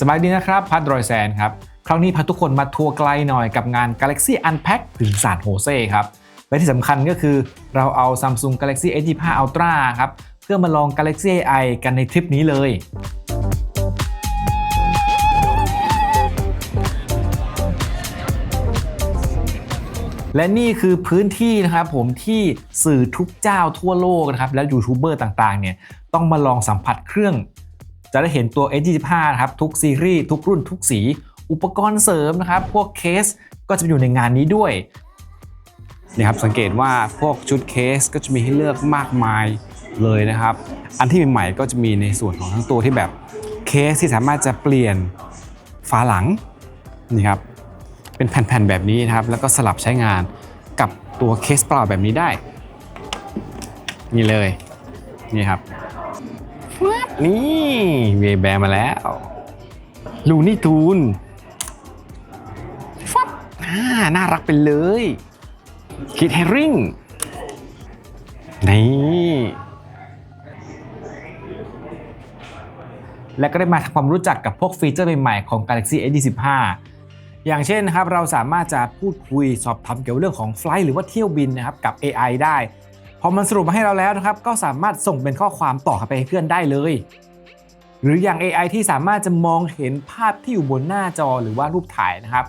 สบายดีนะครับ พัดรอยแซนครับ ครั้งนี้พาทุกคนมาทัวร์ไกลหน่อยกับงาน Galaxy Unpack ถึงซานโฮเซครับ และที่สำคัญก็คือเราเอา Samsung Galaxy S25 Ultra ครับ เพื่อมาลอง Galaxy AI กันในทริปนี้เลยและนี่คือพื้นที่นะครับผมที่สื่อทุกเจ้าทั่วโลกนะครับ และยูทูบเบอร์ต่างๆเนี่ยต้องมาลองสัมผัสเครื่อง จะได้เห็นตัว S25 นะครับทุกซีรีส์ทุกรุ่นทุกสี อุปกรณ์เสริมนะครับ พวกเคสก็จะอยู่ในงานนี้ด้วยนี่ครับสังเกตว่าพวกชุดเคสก็จะมีให้เลือกมากมายเลยนะครับ อันที่ใหม่ๆก็จะมีในส่วนของทั้งตัวที่แบบเคสที่สามารถจะเปลี่ยนฝาหลังนี่ครับเป็นแผ่นๆแบบนี้นะครับแล้วก็สลับใช้งานกับตัวเคสเปล่าแบบนี้ได้ นี่เลยนี่ครับ นี่เวแบร์มาแล้วลูนี่ทูนฟับอ่าน่ารักไปเลย คิดแฮริงนี่และก็ได้มาทำความรู้จักกับพวกฟีเจอร์ใหม่ๆของ Galaxy S25 อย่างเช่นนะครับเราสามารถจะพูดคุยสอบถามเกี่ยวกับเรื่องของไฟล์หรือว่าเที่ยวบินนะครับกับ AI ได้พ อมันสรุปมาให้เราแล้วนะครับ ก็สามารถส่งเป็นข้อความต่อไปให้เพื่อนได้เลย หรืออย่าง AI ที่สามารถจะมองเห็นภาพที่อยู่บนหน้าจอหรือว่ารูปถ่ายนะครับ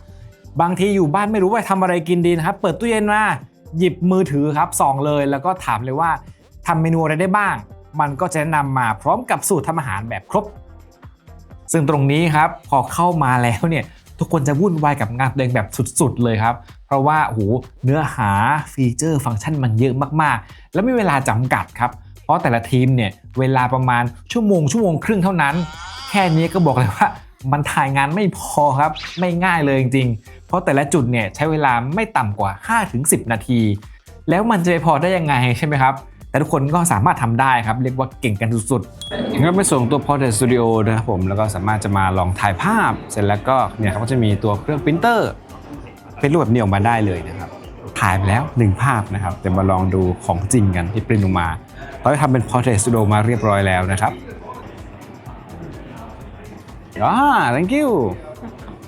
บางทีอยู่บ้านไม่รู้ว่าทำอะไรกินดีนะครับ เปิดตู้เย็นมาหยิบมือถือครับส่องเลย แล้วก็ถามเลยว่าทำเมนูอะไรได้บ้าง มันก็จะนะนำมาพร้อมกับสูตรทำอาหารแบบครบ ซึ่งตรงนี้ครับพอเข้ามาแล้วเนี่ยทุกคนจะวุ่นวายกับงานตัวเองแบบสุดๆเลยครับ ราะว่าโอ้โหเนื้อหาฟีเจอร์ฟังก์ชันมันเยอะมากๆ แล้วไม่เวลาจำกัดครับ เพราะแต่ละทีมเนี่ยเวลาประมาณชั่วโมงชั่วโมงครึ่งเท่านั้น แค่นี้ก็บอกเลยว่ามันถ่ายงานไม่พอครับ ไม่ง่ายเลยจริงๆ เพราะแต่ละจุดเนี่ยใช้เวลาไม่ต่ำกว่า 5-10 นาที แล้วมันจะไปพอได้ยังไงใช่ไหมครับ แต่ทุกคนก็สามารถทำได้ครับ เรียกว่าเก่งกันสุดๆงั้นไปส่งตัว Portrait Studio นะครับผม แล้วก็สามารถจะมาลองถ่ายภาพ เสร็จแล้วก็เนี่ยเขาก็จะมีตัวเครื่องปรินเตอร์ เป็นรูปแบบนี้ออกมาได้เลยนะครับถ่ายไปแล้ว1ภาพนะครับเดี๋ยวมาลองดูของจริงกันที่ปริ้นออกมาเราได้ทำเป็น Portrait Studio มาเรียบร้อยแล้วนะครับอ่า thank you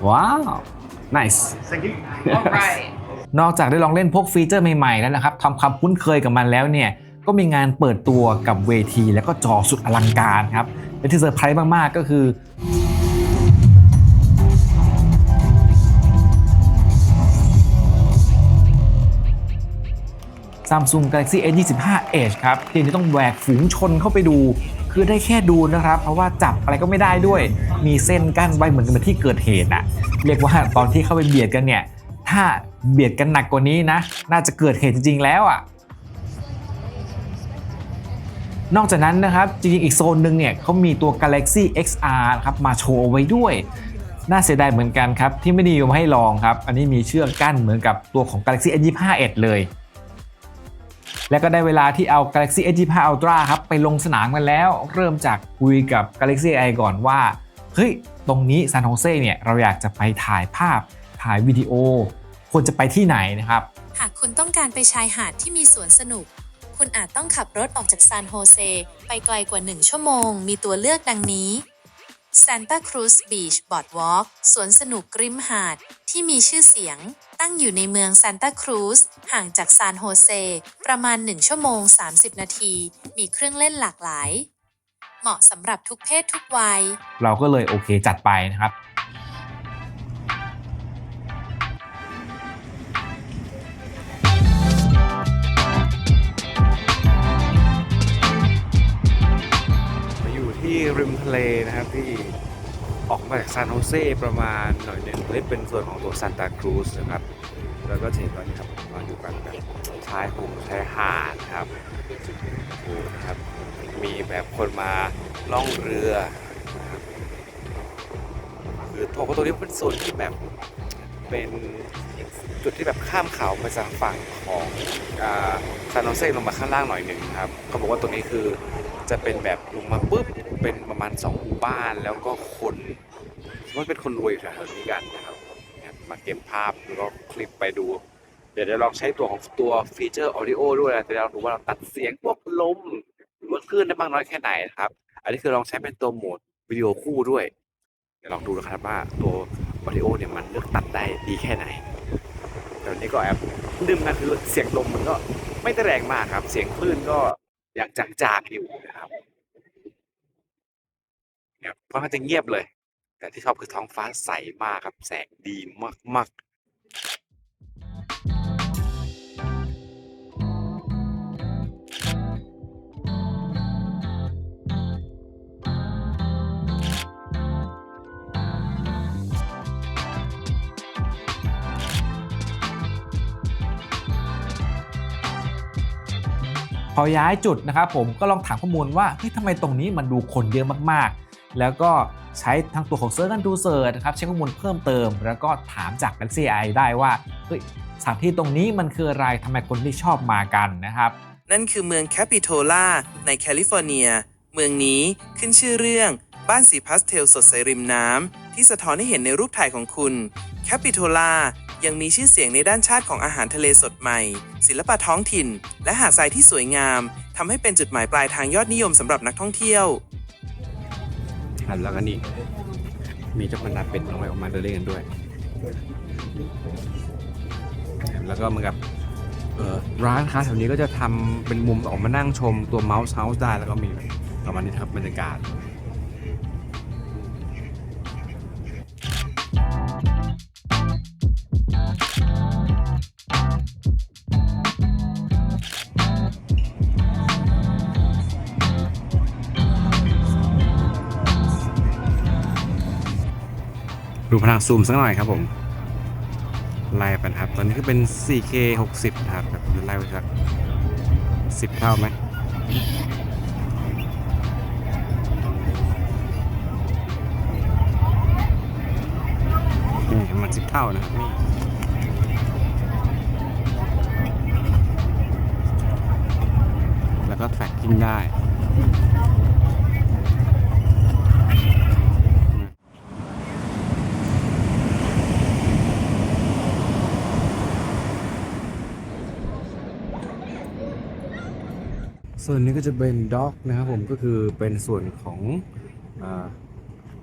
ว้าว nice Alright. นอกจากได้ลองเล่นพวกฟีเจอร์ใหม่ๆแล้วนะครับทำความคุ้นเคยกับมันแล้วเนี่ยก็มีงานเปิดตัวกับเวที แล้วก็จอสุดอลังการครับและที่เซอร์ไพรส์มากๆก็คือ Samsung Galaxy S25 Edge ครับที่จะต้องแหวกฝูงชนเข้าไปดู คือได้แค่ดูนะครับ เพราะว่าจับอะไรก็ไม่ได้ด้วย มีเส้นกั้นไว้เหมือนกับที่เกิดเหตุอะเรียกว่าตอนที่เข้าไปเบียดกันเนี่ย ถ้าเบียดกันหนักกว่านี้นะ น่าจะเกิดเหตุจริง ๆ แล้วอะนอกจากนั้นนะครับจริงๆอีกโซนหนึ่งเนี่ยเขามีตัว Galaxy XR ครับมาโชว์ไว้ด้วย น่าเสียดายเหมือนกันครับ ที่ไม่ได้นิยมให้ลองครับ อันนี้มีเชือกกั้นเหมือนกับตัวของ Galaxy S25 Edge เลย และก็ได้เวลาที่เอา Galaxy S25 Ultra ครับไปลงสนามกันแล้ว เริ่มจากคุยกับ Galaxy AI ก่อนว่าเฮ้ยตรงนี้ซานโฮเซ่เนี่ยเราอยากจะไปถ่ายภาพถ่ายวิดีโอ ควรจะไปที่ไหนนะครับ หากคุณต้องการไปชายหาดที่มีสวนสนุก คุณอาจต้องขับรถออกจากซานโฮเซไปไกลกว่า 1 ชั่วโมง มีตัวเลือกดังนี้ Santa Cruz Beach Boardwalk สวนสนุกริมหาด ที่มีชื่อเสียง ตั้งอยู่ในเมืองซานตาครูซห่างจากซานโฮเซ ประมาณ 1 ชั่วโมง 30 นาที มีเครื่องเล่นหลากหลาย เหมาะสำหรับทุกเพศทุกวัย เราก็เลยโอเคจัดไปนะครับ มาอยู่ที่ริมทะเลนะครับที่ออก มาจากซานโฮเซประมาณหน่อยหนึ่งนี่เป็นส่วนของตัวซานตาครูซนะครับ แล้วก็เห็นว่านี่ครับเราอยู่กันแบบชายหงชายหาดครับดูนะครับ มีแบบคนมาล่องเรือนะครับคือตัวตรงนี้เป็นส่วนที่แบบเป็นจุดที่แบบข้ามเขาไปจากฝั่งของซานโฮเซลงมาข้างล่างหน่อยหนึ่งครับเขาบอกว่าตรงนี้คือจะเป็นแบบลงมาปุ๊บเป็นประมาณสองหมู่บ้านแล้วก็คน ว่าเป็นคนรวยอยู่แถวๆนี้กันนะครับ มาเก็บภาพแล้วก็คลิปไปดู เดี๋ยวจะลองใช้ตัวของตัวฟีเจอร์ออดิโอด้วยนะจะลองดูว่าเราตัดเสียงพวกลมหรือว่าคลื่นได้มากน้อยแค่ไหนนะครับ อันนี้คือลองใช้เป็นตัวโหมดวิดีโอคู่ด้วยเดี๋ยวลองดูนะครับว่าตัว Audio เนี่ยมันเลือกตัดได้ดีแค่ไหนแต่วันนี้ก็แอบดื่มกันคือเสียงลมมันก็ไม่ได้แรงมากครับ เสียงคลื่นก็ยังจางๆอยู่นะครับเนี่ยเพราะมันจะเงียบเลย แต่ที่ชอบคือท้องฟ้าใสมากครับแสงดีมากๆพอย้ายจุดนะครับผมก็ลองถามข้อมูลว่าเฮ้ยทำไมตรงนี้มันดูคนเยอะมากๆ แล้วก็ ใช้ทั้งตัวของ Search and to Search นะครับใช้ข้อมูลเพิ่มเติม แล้วก็ถามจาก Galaxy AI ได้ว่าเฮ้ยสถานที่ตรงนี้มันคืออะไรทำไมคนที่ชอบมากันนะครับ นั่นคือเมืองแคปิโตลาในแคลิฟอร์เนีย เมืองนี้ขึ้นชื่อเรื่องบ้านสีพาสเทลสดใสริมน้ำที่สะท้อนให้เห็นในรูปถ่ายของคุณแคปิโตลายังมีชื่อเสียงในด้านชาติของอาหารทะเลสดใหม่ ศิลปะท้องถิ่น และหาดทรายที่สวยงามทำให้เป็นจุดหมายปลายทางยอดนิยมสำหรับนักท่องเที่ยว ครับแล้วก็นี่มีเจ้าพันดาเป็ดน้อยออกมาเดินเล่นกันด้วย แล้วก็เหมือนกับร้านค้าแถวนี้ก็จะทำเป็นมุมออกมานั่งชมตัวเมาส์เฮาส์ได้แล้วก็มีประมาณนี้ครับบรรยากาศ ดูพลังซูมสักหน่อยครับผมไล่ไปครับ ตอนนี้ก็เป็น 4K 60 นะครับแบบไล่ไปสัก10 เท่าไหมมัน10เท่านะครับนี่แล้วก็แทร็กกิ้งได้ ส่วนนี้ก็จะเป็นด็อกนะครับผมก็คือเป็นส่วนของ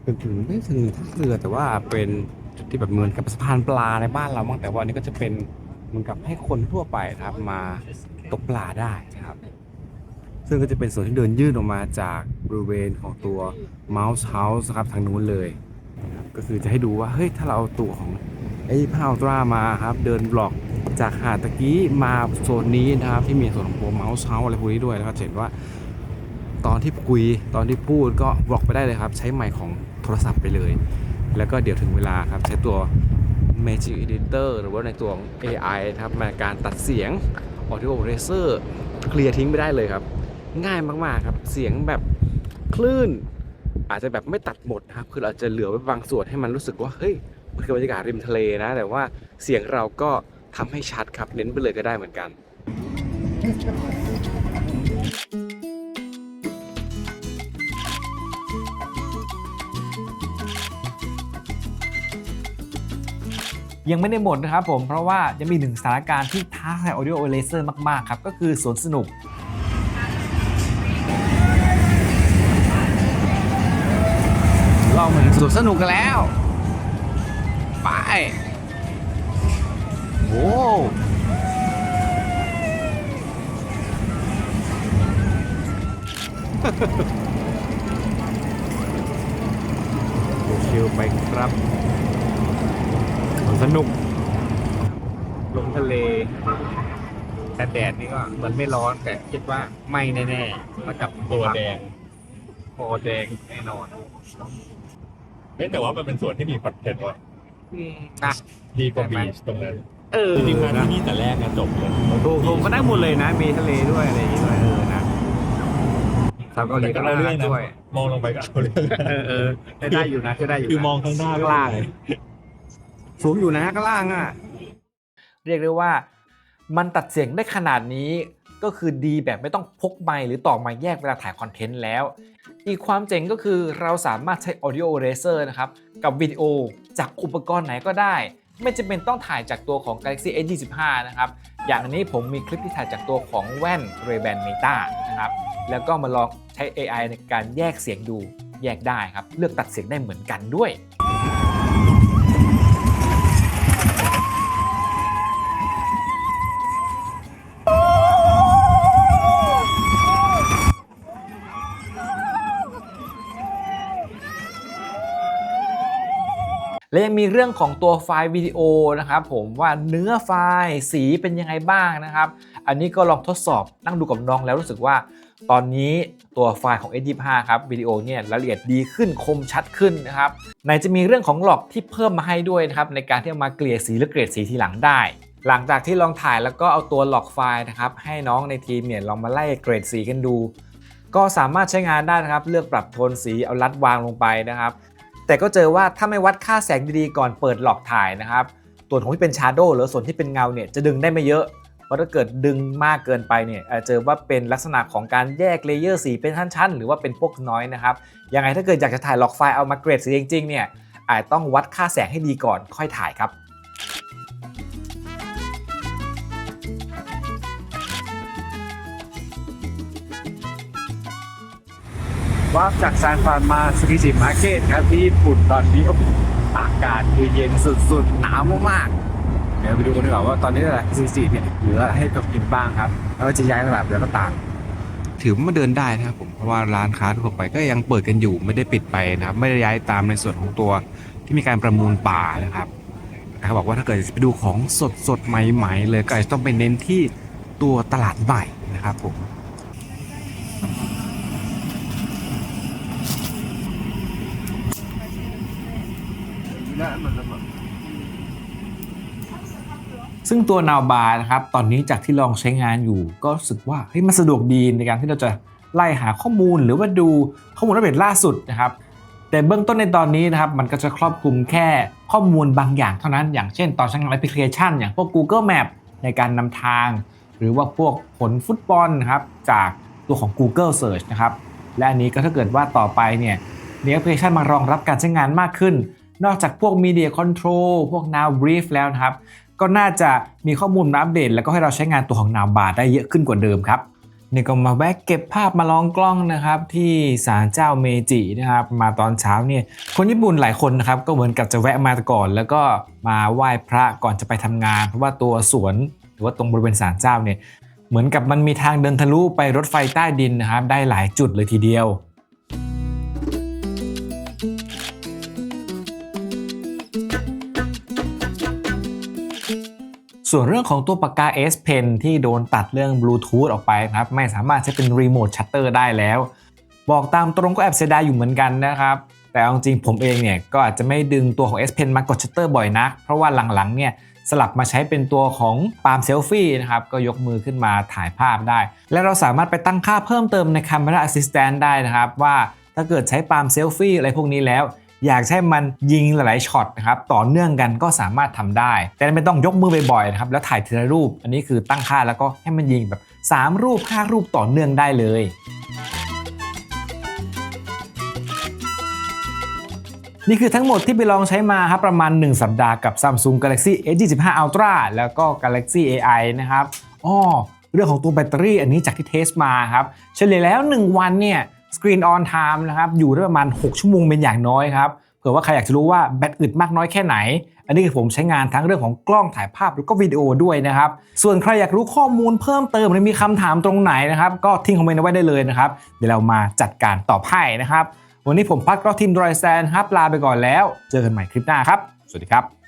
เป็นถึงไม่ถึงท่าเรือแต่ว่าเป็นจุดที่แบบเหมือนกับสะพานปลาในบ้านเราบ้างแต่ว่าอันนี้ก็จะเป็นเหมือนกับให้คนทั่วไปครับมาตกปลาได้นะครับ ซึ่งก็จะเป็นส่วนที่เดินยื่นออกมาจากบริเวณของตัว Mouse House ครับทางนู้นเลย ก็คือจะให้ดูว่าเฮ้ยถ้าเราเอาตัวของไอ้พาวตรามาครับเดินบล็อกจากหาดตะกี้มาโซนนี้นะครับที่มีส่วนของตัว Mouse House อะไรพวกนี้ด้วยนะครับเห็นว่าตอนที่คุยตอนที่พูดก็บล็อกไปได้เลยครับ ใช้ไมค์ของโทรศัพท์ไปเลย แล้วก็เดี๋ยวถึงเวลาครับ ใช้ตัว Magic Editor หรือว่าในตัวของ AI ครับมาการตัดเสียง Audio Eraser เคลียร์ทิ้งไปได้เลยครับ ง่ายมาก ๆ ครับ เสียงแบบคลื่น อาจจะแบบไม่ตัดหมดนะครับ คือเราจะเหลือไว้บางส่วนให้มันรู้สึกว่า เฮ้ย มันคือบรรยากาศริมทะเลนะ แต่ว่าเสียงเราก็ทำให้ชัดครับ เน้นไปเลยก็ได้เหมือนกัน ยังไม่ได้หมดนะครับผม เพราะว่ายังมีหนึ่งสถานการณ์ที่ท้าทาย Audio Eraser มาก ๆ ครับ ก็คือสวนสนุก สวนสนุกกันแล้ว ไป โอ้ชิวๆไปครับสนุก ลงทะเล แต่แดดนี่ก็เหมือนไม่ร้อนแต่คิดว่าไม่แน่ๆมากับตัวแดงโอแดงแน่นอน เฮ้ยแต่ว่ามันเป็นส่วนที่มีคอนเทนต์ว่ะนะดีกว่าบีชตรงนั้นเออจริงๆมานะที่นี่แต่แรกนะจบเลยถูกถูกก็ได้หมดเลยนะ มีทะเลด้วยอะไรอย่างงี้ด้วยเออนะสาวเกาหลีก็แต่น่าเรื่รัองกนะด้วยมองลงไปก็เอาเรื่องเออเออได้ได้อยู่นะจะได้อยู่นะคือมองข้างหน้าข้างล่างสูงอยู่นะข้างล่างอะ เรียกได้ว่า มันตัดเสียงได้ขนาดนี้ก็คือดีแบบไม่ต้องพกไมค์หรือต่อไมค์แยกเวลาถ่ายคอนเทนต์แล้ว อีกความเจ๋งก็คือเราสามารถใช้ Audio Eraser นะครับ กับวิดีโอจากอุปกรณ์ไหนก็ได้ ไม่จำเป็นต้องถ่ายจากตัวของ Galaxy S25 นะครับ อย่างนนี้ผมมีคลิปที่ถ่ายจากตัวของแว่น Ray-Ban Meta นะครับ แล้วก็มาลองใช้ AI ในการแยกเสียงดูแยกได้ครับ เลือกตัดเสียงได้เหมือนกันด้วย และยังมีเรื่องของตัวไฟล์วิดีโอนะครับผมว่าเนื้อไฟล์สีเป็นยังไงบ้างนะครับ อันนี้ก็ลองทดสอบนั่งดูกับน้องแล้วรู้สึกว่า ตอนนี้ตัวไฟล์ของ S25 ครับวิดีโอเนี่ยละเอียดดีขึ้นคมชัดขึ้นนะครับไหนจะมีเรื่องของหลอกที่เพิ่มมาให้ด้วยนะครับในการที่เอามาเกลี่ยสีหรือเกรดสีทีหลังได้ หลังจากที่ลองถ่ายแล้วก็เอาตัวหลอกไฟล์นะครับให้น้องในทีมเนี่ยลองมาไล่เกรดสีกันดูก็สามารถใช้งานได้นะครับ เลือกปรับโทนสีเอาลัดวางลงไปนะครับ แต่ก็เจอว่าถ้าไม่วัดค่าแสงดีๆก่อนเปิดหลอกถ่ายนะครับส่วนของที่เป็นชาร์โดหรือส่วนที่เป็นเงาเนี่ยจะดึงได้ไม่เยอะเพราะถ้าเกิดดึงมากเกินไปเนี่ยอาจจะเจอว่าเป็นลักษณะของการแยกเลเยอร์สีเป็นชั้นๆ หรือว่าเป็นพวกน้อยนะครับยังไงถ้าเกิดอยากจะถ่ายหลอกไฟล์เอามาเกรดสีจริงๆเนี่ยอาจต้องวัดค่าแสงให้ดีก่อนค่อยถ่ายครับ ว่าจากซานฟรานมาสกิจิมาร์เก็ตครับที่ญี่ปุ่นตอนนี้อากาศคือเย็นสุดๆ หนาวมากๆ เดี๋ยวไปดูกันดีกว่าว่าตอนนี้อะไรสกิจิเนี่ยเหลืออให้กับกินบ้างครับ แล้วจะย้ายตลาดเดี๋ยวก็ต่าง ถือว่ามาเดินได้นะครับผมเพราะว่าร้านค้าทั่วไปก็ยังเปิดกันอยู่ไม่ได้ปิดไปนะครับไม่ได้ย้ายตามในส่วนของตัวที่มีการประมูลป่านะครับนะครับบอกว่าถ้าเกิดไปดูของสดสดๆใหม่ๆเลยก็จะต้องไปเน้นที่ตัวตลาดใหม่นะครับผม ซึ่งตัวนาวบาร์นะครับตอนนี้จากที่ลองใช้งานอยู่ ก็รู้สึกว่าเฮ้ยมันสะดวกดีในการที่เราจะไล่หาข้อมูลหรือว่าดูข้อมูลอัปเดตล่าสุดนะครับแต่เบื้องต้นในตอนนี้นะครับมันก็จะครอบคลุมแค่ข้อมูลบางอย่างเท่านั้นอย่างเช่น ตอนใช้งานแอปพลิเคชัน อย่างพวก Google Map ในการนำทาง หรือว่าพวกผลฟุตบอลนะครับจากตัวของ Google Search นะครับและอันนี้ก็ถ้าเกิดว่าต่อไปเนี่ยมีแอปพลิเคชันมารองรับการใช้งานมากขึ้น นอกจากพวก Media Control พวก Now Brief แล้วนะครับ ก็น่าจะมีข้อมูลมาอัปเดต แล้วก็ให้เราใช้งานตัวของนาบาร์ได้เยอะขึ้นกว่าเดิมครับนี่ก็มาแวะเก็บภาพมาลองกล้องนะครับ ที่ศาลเจ้าเมจินะครับมาตอนเช้าเนี่ยคนญี่ปุ่นหลายคนนะครับก็เหมือนกับจะแวะมาก่อน แล้วก็มาไหว้พระก่อนจะไปทำงาน เพราะว่าตัวสวนหรือว่าตรงบริเวณศาลเจ้าเนี่ยเหมือนกับมันมีทางเดินทะลุไปรถไฟใต้ดินนะครับได้หลายจุดเลยทีเดียว ส่วนเรื่องของตัวปากกา S Pen ที่โดนตัดเรื่องบลูทูธออกไปนะครับ ไม่สามารถใช้เป็นรีโมทชัตเตอร์ได้แล้ว บอกตามตรงก็แอบเสียดายอยู่เหมือนกันนะครับแต่เอาจริงผมเองเนี่ยก็อาจจะไม่ดึงตัวของ S Pen มากดชัตเตอร์บ่อยนัก เพราะว่าหลังๆเนี่ยสลับมาใช้เป็นตัวของปาล์มเซลฟี่นะครับ ก็ยกมือขึ้นมาถ่ายภาพได้ และเราสามารถไปตั้งค่าเพิ่มเติมใน Camera Assistant ได้นะครับ ว่าถ้าเกิดใช้ปาล์มเซลฟี่อะไรพวกนี้แล้ว อยากให้มันยิงหลายๆช็อตนะครับต่อเนื่องกันก็สามารถทำได้ แต่ไม่ต้องยกมือบ่อยๆนะครับแล้วถ่ายทีละรูป อันนี้คือตั้งค่าแล้วก็ให้มันยิงแบบ 3 รูป 5 รูปต่อเนื่องได้เลยนี่คือทั้งหมดที่ไปลองใช้มาครับประมาณ 1 สัปดาห์กับ Samsung Galaxy S25 Ultra แล้วก็ Galaxy AI นะครับอ้อเรื่องของตัวแบตเตอรี่อันนี้จากที่เทสมาครับ เฉลี่ยแล้ว 1 วันเนี่ย Screen on time นะครับอยู่ได้ประมาณ 6 ชั่วโมงเป็นอย่างน้อยครับเผื่อว่าใครอยากจะรู้ว่าแบตอึดมากน้อยแค่ไหน อันนี้คือผมใช้งานทั้งเรื่องของกล้องถ่ายภาพแล้วก็วิดีโอด้วยนะครับ ส่วนใครอยากรู้ข้อมูลเพิ่มเติมหรือมีคำถามตรงไหนนะครับ ก็ทิ้งคอมเมนต์ไว้ได้เลยนะครับ เดี๋ยวเรามาจัดการตอบให้นะครับ วันนี้ผมพักก็ทีมดรอยแซนครับลาไปก่อนแล้ว เจอกันใหม่คลิปหน้าครับ สวัสดีครับ